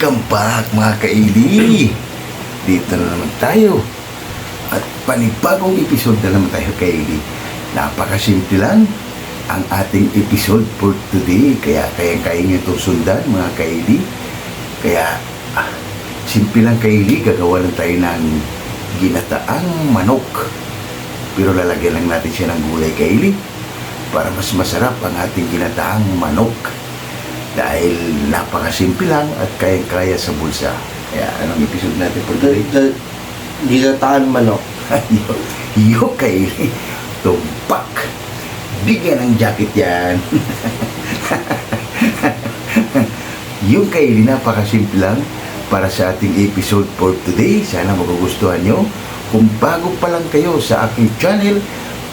Welcome back mga kaili! Dito na naman tayo. At panibagong episode na naman tayo kaili. Napakasimple lang ang ating episode for today. Kaya kaya kaya nyo itong sundan mga kaili. Kaya ah, simple lang kaili. Gagawa lang tayo ng ginataang manok. Pero lalagyan lang natin siya ng gulay kaili para mas masarap ang ating ginataang manok dahil napakasimple lang at kayang-kaya sa bulsa. Kaya anong episode natin for today? Dilataan manok. Yo, yo kay tumpak. Bigyan ng jacket yan. yung kay napakasimple lang para sa ating episode for today. Sana magugustuhan nyo. Kung bago pa lang kayo sa aking channel,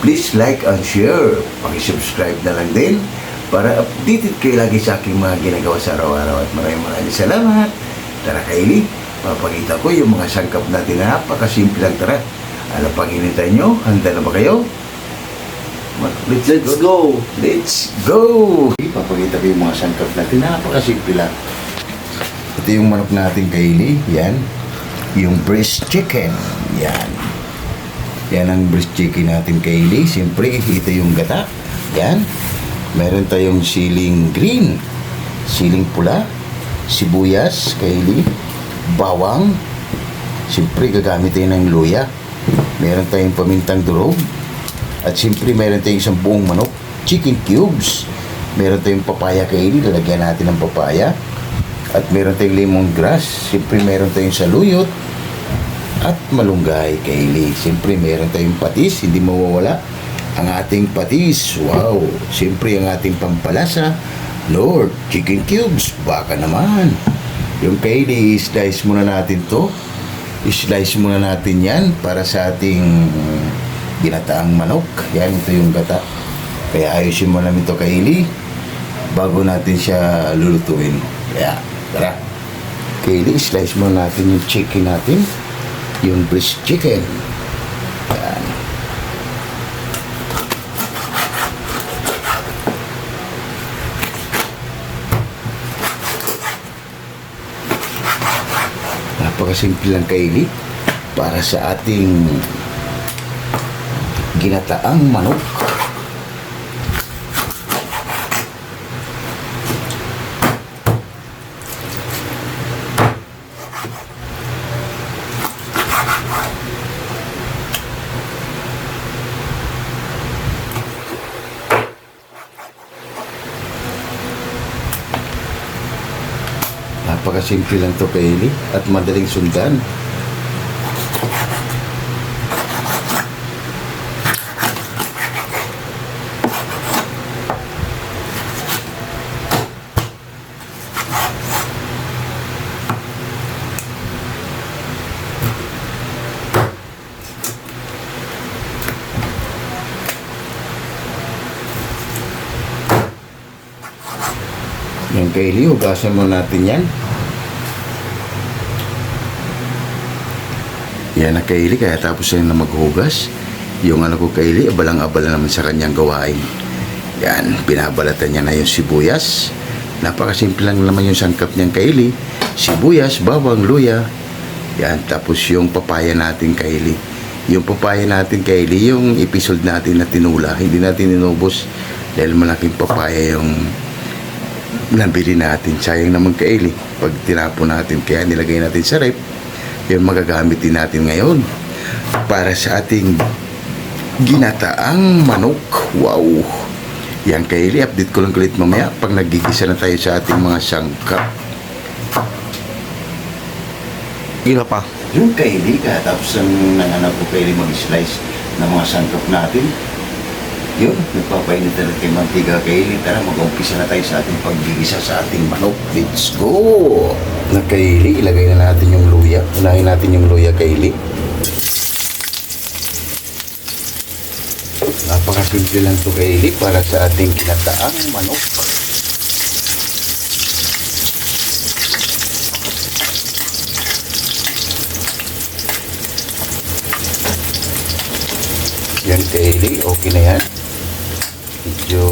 please like and share. Pakisubscribe na lang din para updated kayo lagi sa aking mga ginagawa sa araw-araw. At maraming maraming salamat. Tara Kylie, papakita ko yung mga sangkap natin na napakasimple lang. Tara, ano pang hinintay nyo? Handa na ba kayo? Let's, Let's go. Let's go! Ipapakita ko yung mga sangkap natin. Napakasimple lang. Ito yung manok natin, Kylie. Yan. Yung breast chicken. Yan. Yan ang breast chicken natin, Kylie. Siyempre, ito yung gata. Yan. Meron tayong siling green. Siling pula. Sibuyas, Kylie. Bawang. Siyempre, gagamit tayo ng luya. Meron tayong pamintang durog. At siyempre, meron tayong isang buong manok. Chicken cubes. Meron tayong papaya kaili. Lalagyan natin ng papaya. At meron tayong lemongrass. Siyempre, meron tayong saluyot. At malunggay kaili. Siyempre, meron tayong patis. Hindi mawawala ang ating patis. Wow! Siyempre, ang ating pampalasa. Lord, chicken cubes. Baka naman. Yung kaili, slice muna natin to. I-slice muna natin yan para sa ating ginataang manok. Yan, ito yung gata. Kaya ayusin mo namin ito kaili bago natin siya lulutuin. Kaya, tara. Kaili, slice mo natin yung chicken natin. Yung breast chicken. Yan. Napakasimple lang kaili para sa ating ginataang manok. Napakasimple lang to kaili at madaling sundan. Yung kaili, hugasan mo natin yan. Yan na kaili, kaya tapos na maghugas. Yung ano ko kaili, abalang-abala naman sa kanyang gawain. Yan, binabalatan niya na yung sibuyas. Napakasimple lang naman yung sangkap niyang kaili. Sibuyas, bawang, luya. Yan, tapos yung papaya natin kaili. Yung papaya natin kaili, yung episode natin na tinula. Hindi natin inubos dahil malaking papaya yung nabili natin. Sayang naman kaili. Pag tinapon natin, kaya nilagay natin sa rep, yung magagamit din natin ngayon para sa ating ginataang manok. Wow! Yan kaili, update ko lang ulit mamaya pag nagigisa na tayo sa ating mga sangkap. Gila pa. Yung kaili, katapos ng nanganak ko kaili mag-slice ng mga sangkap natin, yun, nagpapainit na rin kay Mantiga kaili. Tara, mag-umpisa na tayo sa ating paggigisa sa ating manok. Let's go! Na kaili, ilagay na natin yung luya. Unahin natin yung luya kaili. Napakasimple lang to kaili para sa ating kinataang manok. Yan kaili, okay na yan medyo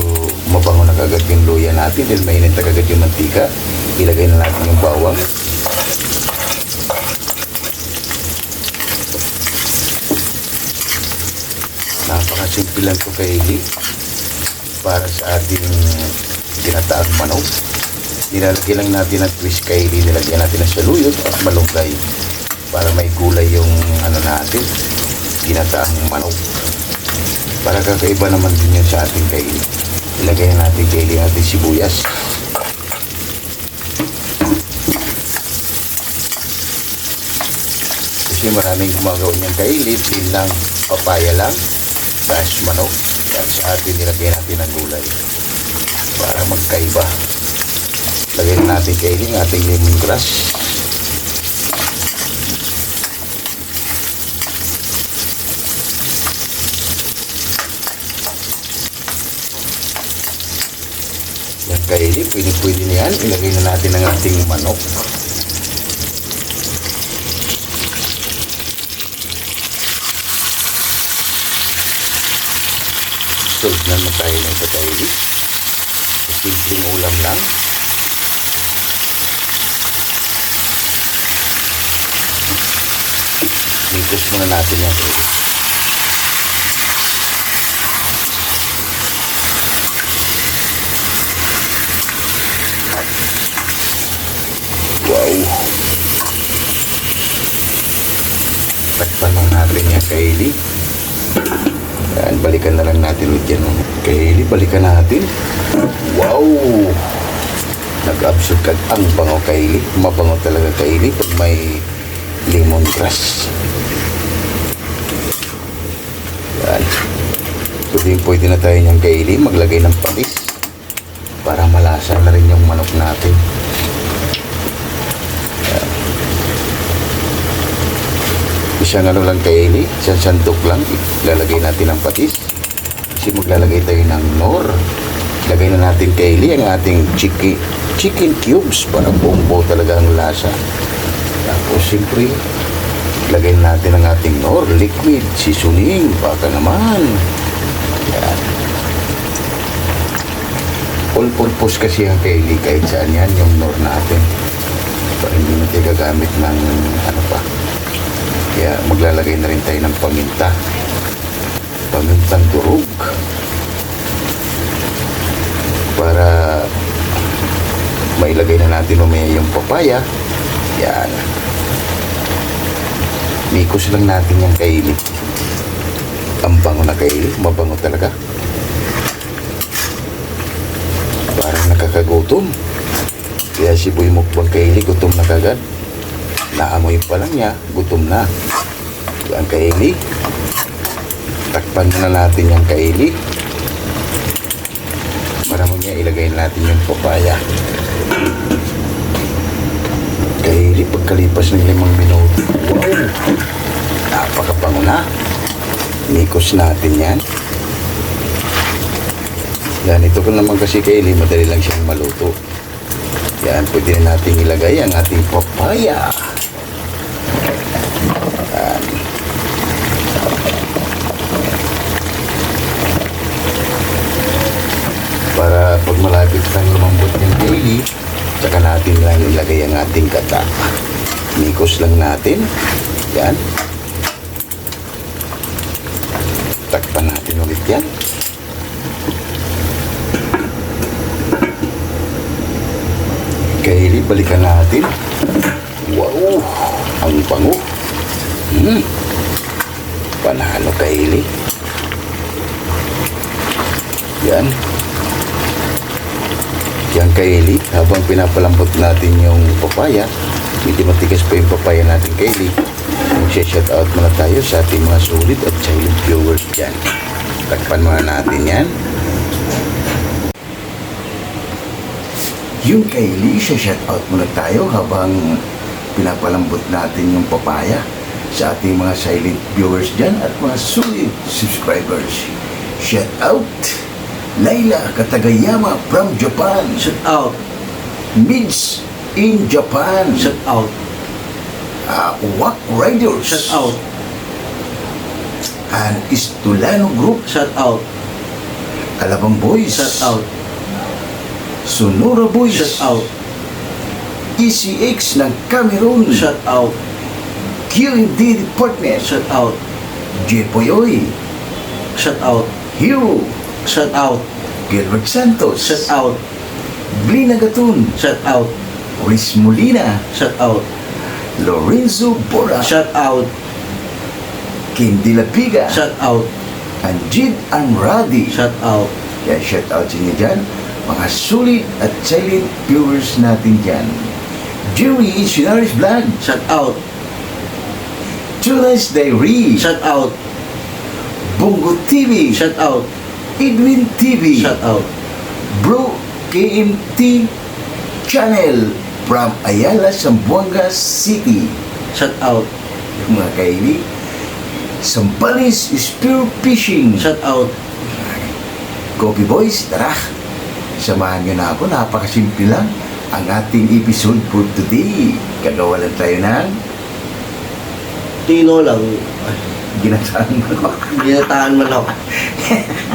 mabango na kagad yung luya natin dahil mainit na kagad yung mantika. Ilagay na natin yung bawang napakasimple lang ito kaigi para sa ating tinataang manok nilalagyan lang natin ang twist kaili nilagyan natin ng saluyot at malunggay para may gulay yung ano natin ginataang manok para kakaiba naman din yun sa ating kaili. Ilagay na natin kaili natin sibuyas. Kasi maraming gumagawa niyang kaili, din lang, papaya lang, tapos manok. At sa atin nilagay natin ang gulay para magkaiba. Lagyan natin kaili ng ating lemongrass. Yan kaili, pwede-pwede na yan. Ilagay na natin ang ating manok. Solve na na tayo ng kaili. Simpleng ulam lang. Mitos muna natin yan. Takpan lang natin yan balikan na lang natin ulit yan. oh. Kaili, balikan natin. Wow! Nag-absorb ka ang bango kaili. Mabango talaga kaili pag may lemongrass. Yan. Pwede, pwede na tayo niyang kaili. Maglagay ng patis. Para malasa na rin yung manok natin. Isang ano lang kaili, isang sandok lang, ilalagay natin ang patis. Kasi maglalagay tayo ng nor. Lagay na natin kaili ang ating chicken, chicken cubes para buong-buo talaga ang lasa. Tapos siyempre, lagay na natin ang ating nor, liquid, seasoning, baka naman. Yan. All purpose kasi ang kaili kahit saan yan, yung nor natin. Para hindi natin gagamit ng ano kaya maglalagay na rin tayo ng paminta. Pamintang durog. Para mailagay na natin mamaya yung papaya. Yan. Mikos lang natin yung kaili. Ang bango na kaili. Mabango talaga. Parang nakakagutom. Kaya si Boy Mukbang kaili, gutom na kagad. Naamoy pa lang niya, gutom na. Ang kaili. Takpan na natin yung kaili. Para mo niya ilagay natin yung papaya. Kaili pagkalipas ng limang minuto. Wow! Napakabango na. Nikos natin yan. Yan, ito ko naman kasi kaili, madali lang siyang maluto. Yan, pwede na natin ilagay ang ating papaya. para pag malapit kang lumambot daily, tsaka natin lang ilagay ang ating gata. Nikos lang natin. Yan. Takpan natin ulit yan. Kaili, balikan natin. Wow! Ang bango. Hmm. Panalo kaili. Yan. Yan kaili, habang pinapalambot natin yung papaya, medyo matigas pa yung papaya natin kaili. Mag-shout out muna tayo sa ating mga sulit at silent viewers dyan. Takpan muna natin yan. Yung kaili, shout out muna tayo habang pinapalambot natin yung papaya sa ating mga silent viewers dyan at mga sulit subscribers. Shout out! Laila Katagayama from Japan. Shut out. Mids in Japan. Shut out. Uh, Wak Riders. Shut out. And Istulano Group. Shut out. Alabang Boys. Shut out. Sonora Boys. Shut out. ECX ng Cameroon. Shut out. QMD Department. Shut out. Jepoyoy. Shut out. Hero, Shut out. Gilbert Santos, Shut out. Glina Gatun, Shut out. Riz Molina, Shut out. Lorenzo Bora, Shut out. Kim Dilapiga, Shut out. Anjid Anradi. Shut out. Kaya shout out sa inyo dyan. Mga sulit at silent viewers natin dyan. Jerry Insunaris Vlog, Shut out. Tunas Diary, Shut out. Bungo TV, Shut out. Edwin TV, Shut out. Bro KMT Channel from Ayala, Zamboanga City. Shut out. Mga kaili, Sampalis Spear Fishing, Shut out. Coffee Boys, tara! Samahan nyo na ako, napakasimple lang ang ating episode for today. Gagawa lang tayo ng Tino lang. Ay, ginasaan mo. Ginataan manok.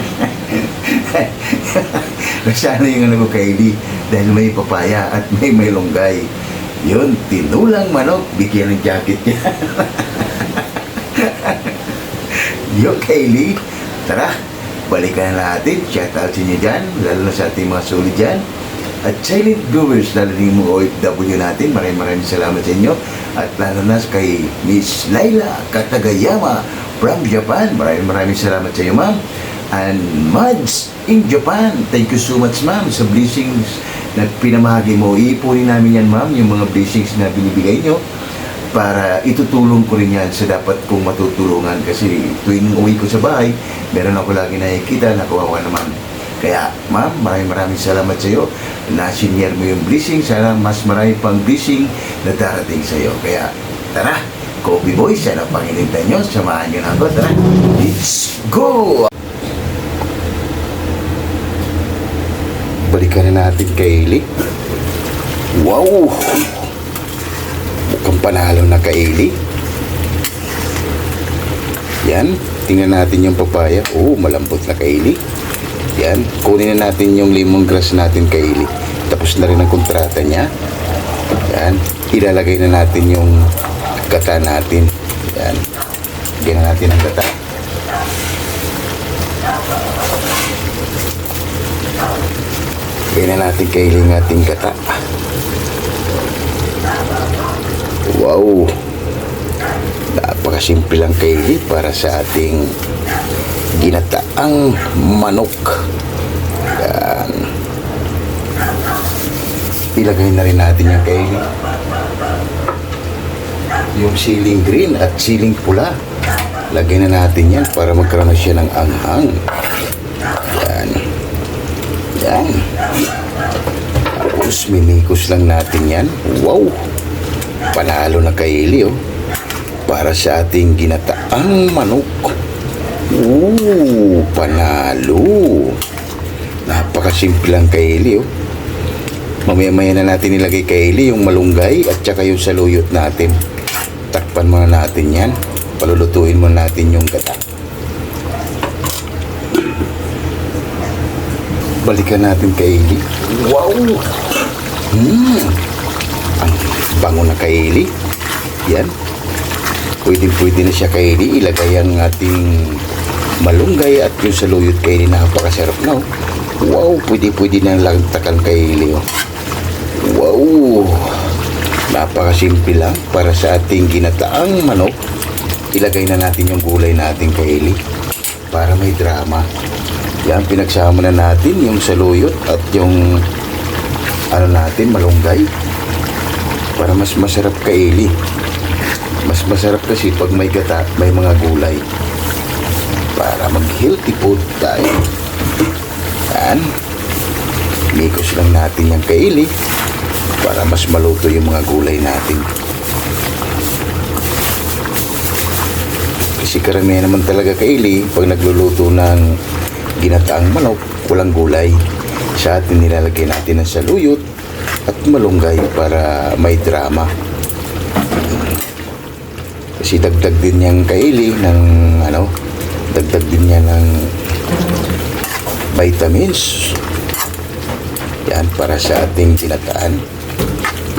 Nasana yung ano ko kaili dahil may papaya at may may longgay. Yun, tinulang manok, bigyan ng jacket niya. Yun, Kaylee. Tara, balikan na natin. Shout out sa inyo dyan, lalo na sa ating mga sulit dyan. At silent viewers, lalo din yung OFW natin, maraming maraming salamat sa inyo. At lalo na kay Miss Laila Katagayama from Japan. Maraming maraming salamat sa iyo, ma'am. And Mads in Japan, thank you so much, ma'am, sa blessings na pinamahagi mo. Iipunin namin yan, ma'am, yung mga blessings na binibigay nyo para itutulong ko rin yan sa dapat kong matutulungan kasi tuwing uwi ko sa bahay, meron ako lagi nakikita na kawawa naman. Kaya, ma'am, maraming maraming salamat sa iyo na senior mo yung blessing. Sana mas marami pang blessing na darating sa iyo. Kaya, tara, Kobe Boy, sana panginintay nyo. Samahan nyo na ako. Tara, let's go! Balikan na natin kay Eli. Wow! Mukhang panalo na kay Eli. Yan, tingnan natin yung papaya. Oh, malambot na kay Eli. Yan, kunin na natin yung lemongrass natin kay Eli. Tapos na rin ang kontrata niya. Yan, ilalagay na natin yung gata natin. Yan, bigyan na natin ang gata. Na natin ang ating gata. Wow! Napakasimple lang kay Eli para sa ating ginataang manok. Yan. Ilagay na rin natin yung kay Eli. Yung siling green at siling pula. Lagay na natin yan para magkaroon na siya ng anghang. Yan. Yan. Tapos mimikos lang natin yan. Wow! Panalo na kay Eli, oh. Para sa ating ginataang manok. Ooh, panalo. Napakasimple lang kay Eli, oh. Mamaya-maya na natin ilagay kay Eli yung malunggay at saka yung saluyot natin. Takpan muna natin yan. Palulutuin muna natin yung gata. Balikan natin kay Eli. Wow! Hmm. Ang bango na kay Eli. Yan. Pwede-pwede na siya kay Eli. Ilagay ang ating malunggay at yung saluyot kay Eli. Napakasarap na. Oh. Wow! Pwede-pwede na lang takan kay Eli. Oh. Wow! Napakasimple lang para sa ating ginataang manok. Ilagay na natin yung gulay natin kay Eli para may drama. Yan, pinagsama na natin yung saluyot at yung ano natin, malunggay para mas masarap kay Eli. Mas masarap kasi pag may gata, may mga gulay para mag-healthy food tayo. Yan. Mikos lang natin yung kay Eli para mas maluto yung mga gulay natin. Kasi karamihan naman talaga kay Eli, pag nagluluto ng ginataang manok, walang gulay. Sa atin nilalagay natin ng saluyot at malunggay para may drama. Kasi dagdag din niyang kay Eli ng ano, dagdag din niya ng vitamins. Yan para sa ating ginataan.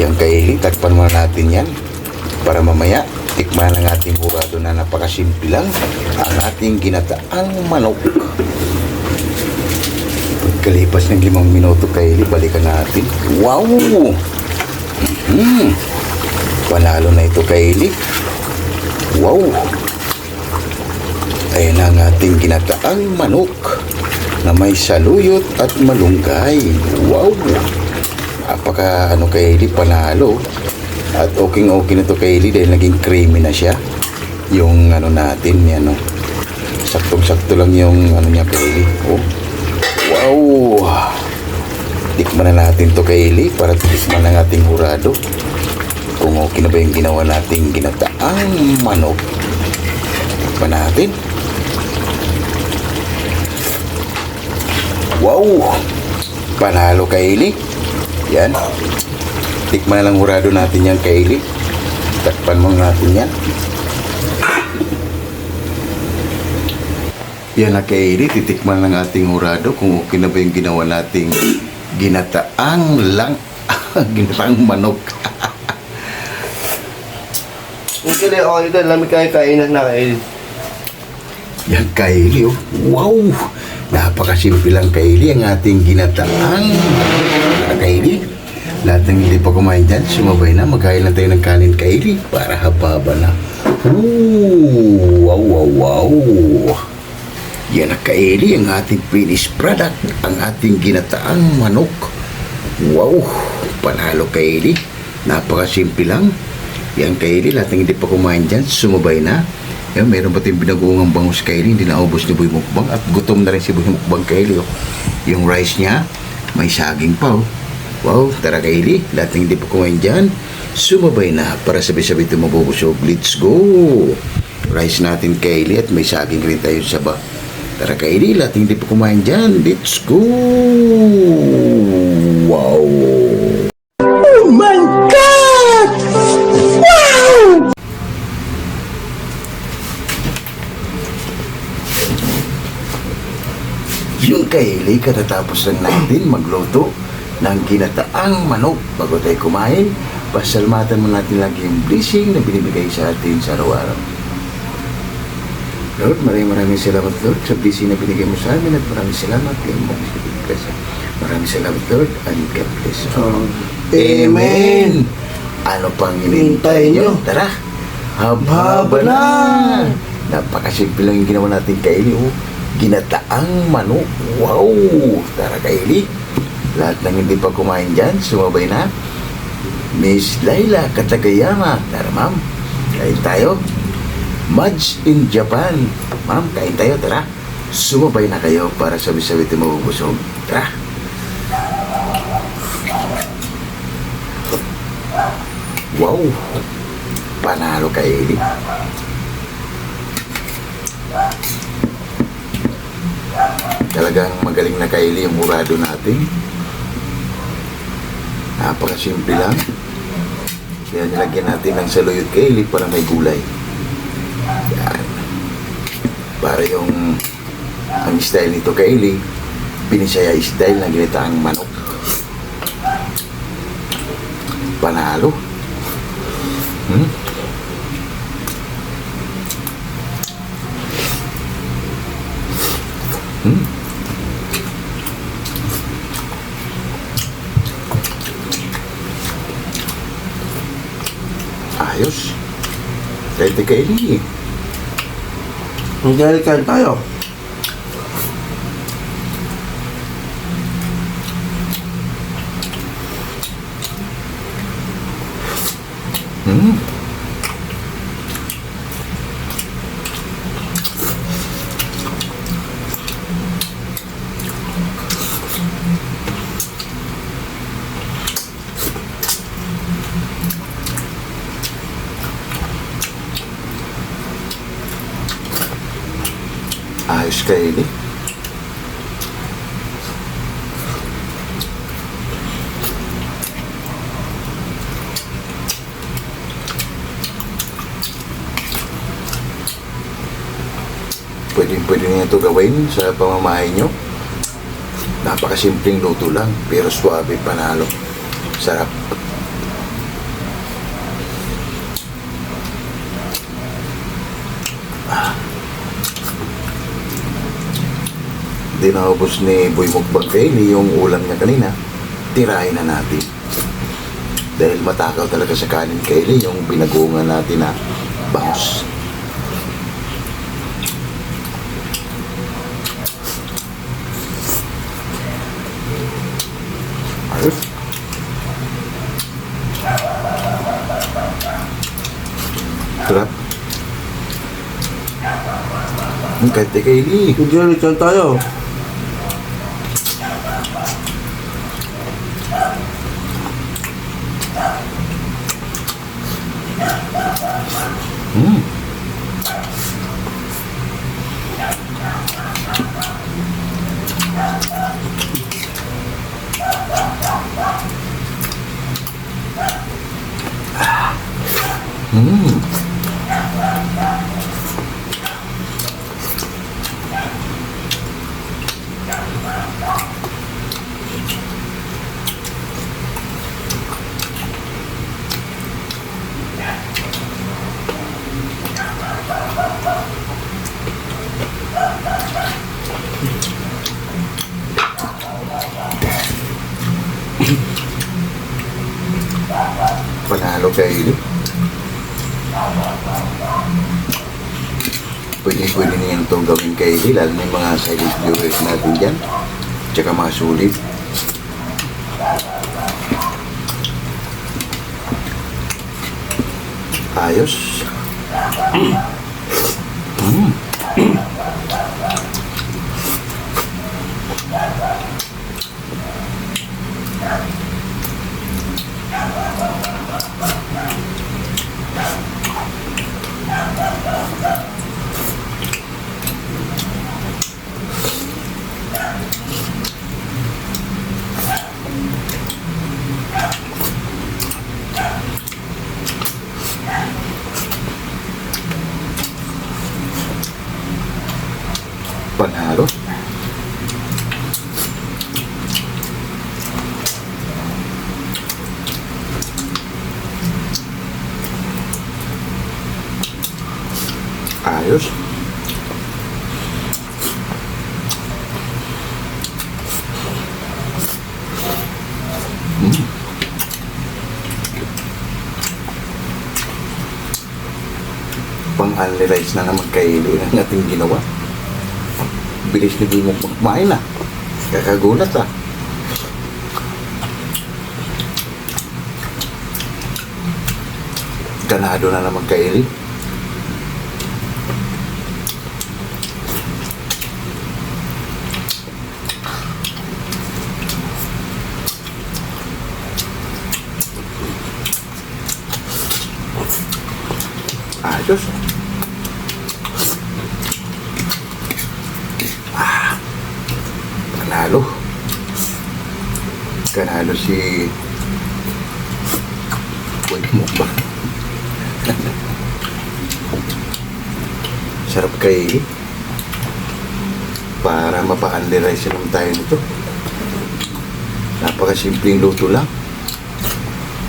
Yung kay Eli, takpan muna natin yan para mamaya Tikman ang ating hurado na napakasimple lang. Ang ating ginataang manok. Pagkalipas ng limang minuto Kylie, balikan natin. Wow! Hmm. Panalo na ito Kylie. Wow! Ayan ang ating ginataang manok na may saluyot at malunggay. Wow! Napaka ano Kylie, panalo. At okay okay na to Kylie dahil naging creamy na siya. Yung ano natin, yan o. Saktong-sakto lang yung ano niya Kylie. Oh. Wow! Tikman na natin to Kylie para tikman ang ating hurado. Kung okay na ba yung ginawa nating ginataang manok. Tikman natin. Wow! Panalo Kylie. Yan. Tikman na lang hurado natin yan Kylie. Takpan mo natin yan. Yan na Kylie, titikman ng ating hurado kung okay na ba yung ginawa nating ginataang lang ginataang manok. Yung kaya okay ito, lamig kayo kainan na kayo. Yan Kylie, oh. wow! Napakasimple lang Kylie ang ating ginataang Ah, Kylie. Lahat ng hindi pa kumain dyan, sumabay na. Magkain lang tayo ng kanin Kylie para hababa na. Ooh, wow, wow, wow! Yan na Kylie, ang ating finished product, ang ating ginataang manok. Wow! Panalo Kylie. Napakasimple lang. Yan Kylie, lahat ng hindi pa kumain dyan, sumabay na. Yan, meron pa tayong binagoong bangus Kylie, hindi naubos ni Boy Mukbang at gutom na rin si Boy Mukbang Kylie. Oh. Yung rice niya, may saging pa. Oh. Wow, tara Kylie, lahat ng hindi pa kumain dyan, sumabay na para sabay-sabay ito mabubusog. Let's go! Rice natin Kylie at may saging rin tayo sa ba. Tara Kylie, lahat ng hindi pa kumain dyan, let's go! Wow! Yung Kylie, katatapos lang natin magluto ng ginataang manok bago tayo kumain. Pasalamatan mo natin lagi yung blessing na binibigay sa atin sa araw-araw. Lord, maraming maraming salamat Lord sa blessing na binigay mo sa amin at maraming salamat kay mo Maraming salamat Lord and God bless you. Amen! Ano pang hinihintay nyo? Tara! Haba na! Napakasimple lang yung ginawa natin Kylie. Oh. Ginataang manok. Wow! Tara Kylie. Lahat ng hindi pa kumain dyan, sumabay na. Miss Laila Katagayama. Tara ma'am. Kain tayo. Mads in Japan. Ma'am, kain tayo. Tara. Sumabay na kayo para sabi-sabi ito mabubusog. Tara. Wow! Panalo kay Eli. Talagang magaling na kay Eli yung murado natin. Napakasimple lang. Kaya nilagyan natin ng saluyot kay Eli para may gulay. Para yung ang style nito kay Eli, pinisaya style na ginitaang manok. Panalo. Hmm? Hmm? Ayos. Ready ka Eli. Yung kaya kain tayo. pwedeng pwede niyo ito gawin sa pamamahay nyo. Napakasimpleng luto lang, pero suabe panalo. Sarap. Ah. Dinaubos ni Boy Mukbang Kaili yung ulam niya kanina. Tirahin na natin. Dahil matakaw talaga sa kanin Kaili yung binagungan natin na bangus. Kante Kaili. Hindi na tayo. Mm. Mm. Panalo kayo. Pwede pwede niyan itong gawin kay na yung mga silent viewers natin dyan. Tsaka mga sulit. Ayos. Panalo. Ayos. Mm. Pang-only rice na naman kailo yung ating ginawa. Bilis ni Bimo kumain na. Kakagulat ah. Ganado na naman kay Eli. Ayos. Panalo. Kanalo si... Uy, mo ba? Sarap kay para mapa-underize naman tayo nito. Napakasimpleng luto lang.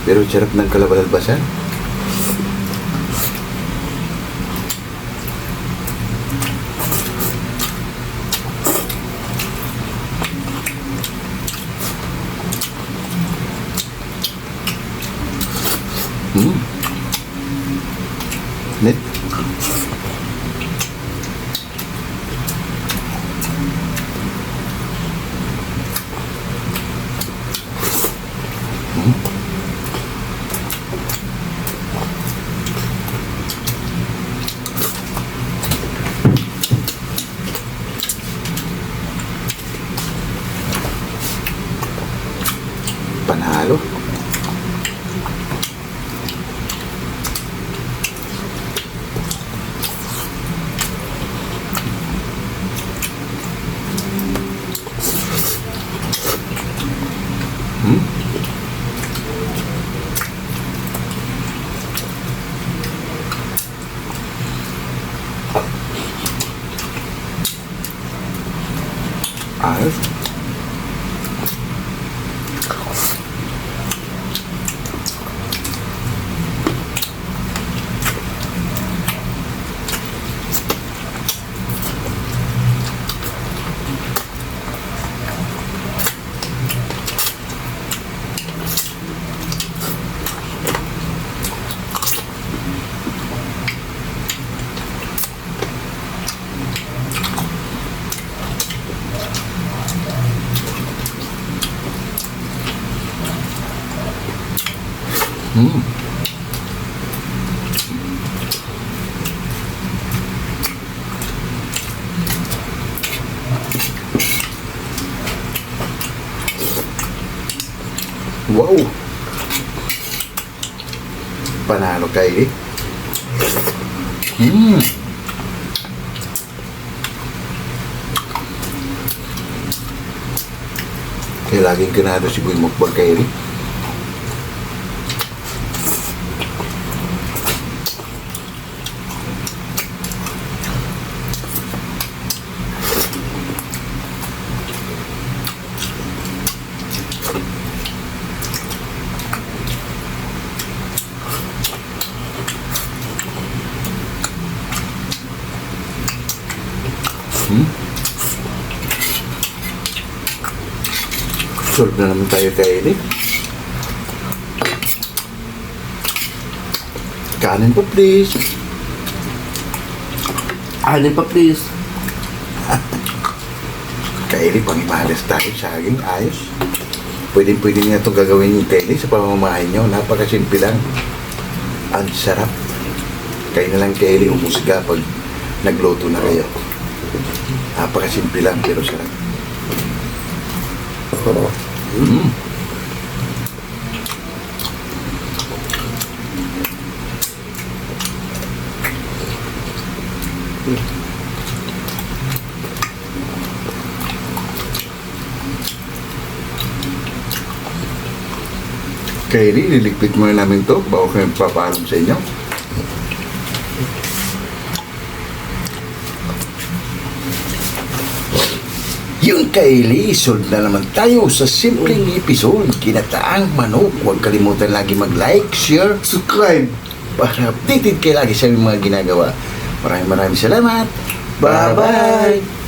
Pero sarap ng kalabalalbasan. Kaya laging ganado si Boy Mukbang kay Eric. Solve na naman tayo kay Eric. Kanin po please. Anin pa please. Kay Eric, pangimalas tayo sa akin. Ayos. Pwede pwede niya itong gagawin ni Kelly sa pamamahay niyo. Napakasimple lang. Ang sarap. Kayo na lang Kelly umusga pag nagluto na kayo. Napakasimple lang pero sarap. Mm. Kelly, liligpit muna namin to bago kami papaalam sa inyo. Yun Kylie, sold na naman tayo sa simpleng episode. Kinataang manok. Huwag kalimutan lagi mag-like, share, Subscribe. para updated kayo lagi sa mga ginagawa. Maraming maraming salamat. Bye-bye!